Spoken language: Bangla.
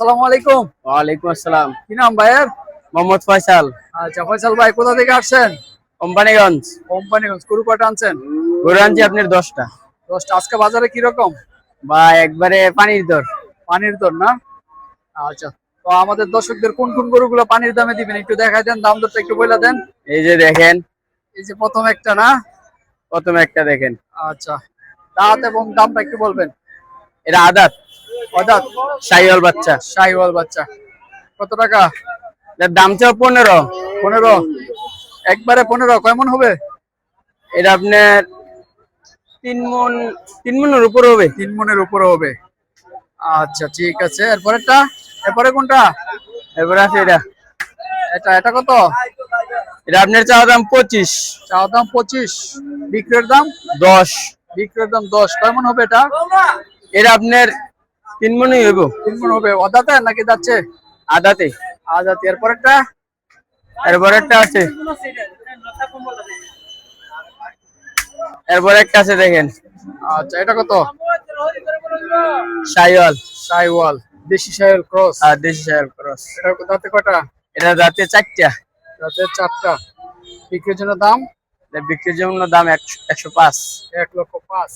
আসসালামু আলাইকুম। ওয়ালাইকুম আসসালাম। কি নাম ভাইয়ের? মোহাম্মদ ফয়সাল। আচ্ছা ফয়সাল ভাই কোথা থেকে আসছেন? কোম্পানিগঞ্জ। কোম্পানিগঞ্জ গরু কয়টা আনছেন? গরু আনছি আপনার দশটা। দশটা। আজকে বাজারে কি রকম? বা একবারে পানির দর। পানির দর না? আচ্ছা তো আমাদের দর্শকদের কোন কোন গরুগুলো পানির দামে দিবেন? একটু দেখাই দেন দাম দরটা একটু বলে দেন। এই যে দেখেন। এই যে প্রথম একটা না? প্রথম একটা দেখেন। আচ্ছা দাঁত এবং দামটা একটু বলবেন। এটা আদাত। অদাত সাইওয়াল বাচ্চা, শাহিওয়াল বাচ্চা। কত টাকা? এটার দাম চাও পনেরো। পনেরো? একবারে পনেরো কেমন হবে? এটা আপনার তিন মন উপর হবে। তিন উপরে হবে। আচ্ছা ঠিক আছে। এরপরেরটা এরপরে কোনটা? এরপর আছে এটা। এটা এটা কত? এটা আপনার চাওয়া দাম পঁচিশ। চাওয়া দাম পঁচিশ। বিক্রির দাম? দশ। বিক্রির দাম দশ। কেমন হবে এটা? এটা আপনার তিন মনই হইব। তিন মন হবে। অদাতে নাকি যাচ্ছে? আদাতে। আজাতে এরপরেরটা? এরপর একটা আছে। এরপর একটা আছে দেখেন। আচ্ছা এটা কত? সাইওয়াল। সাইওয়াল। দেশি সাইওয়াল ক্রস। আর দেশি সাইওয়াল ক্রস। এটা দাঁতে কয়টা? এটা যাতে চারটা। দাঁতে চারটা। বিক্রির জন্য দাম? বিক্রির জন্য দাম একশো পাঁচ। এক লক্ষ পাঁচ।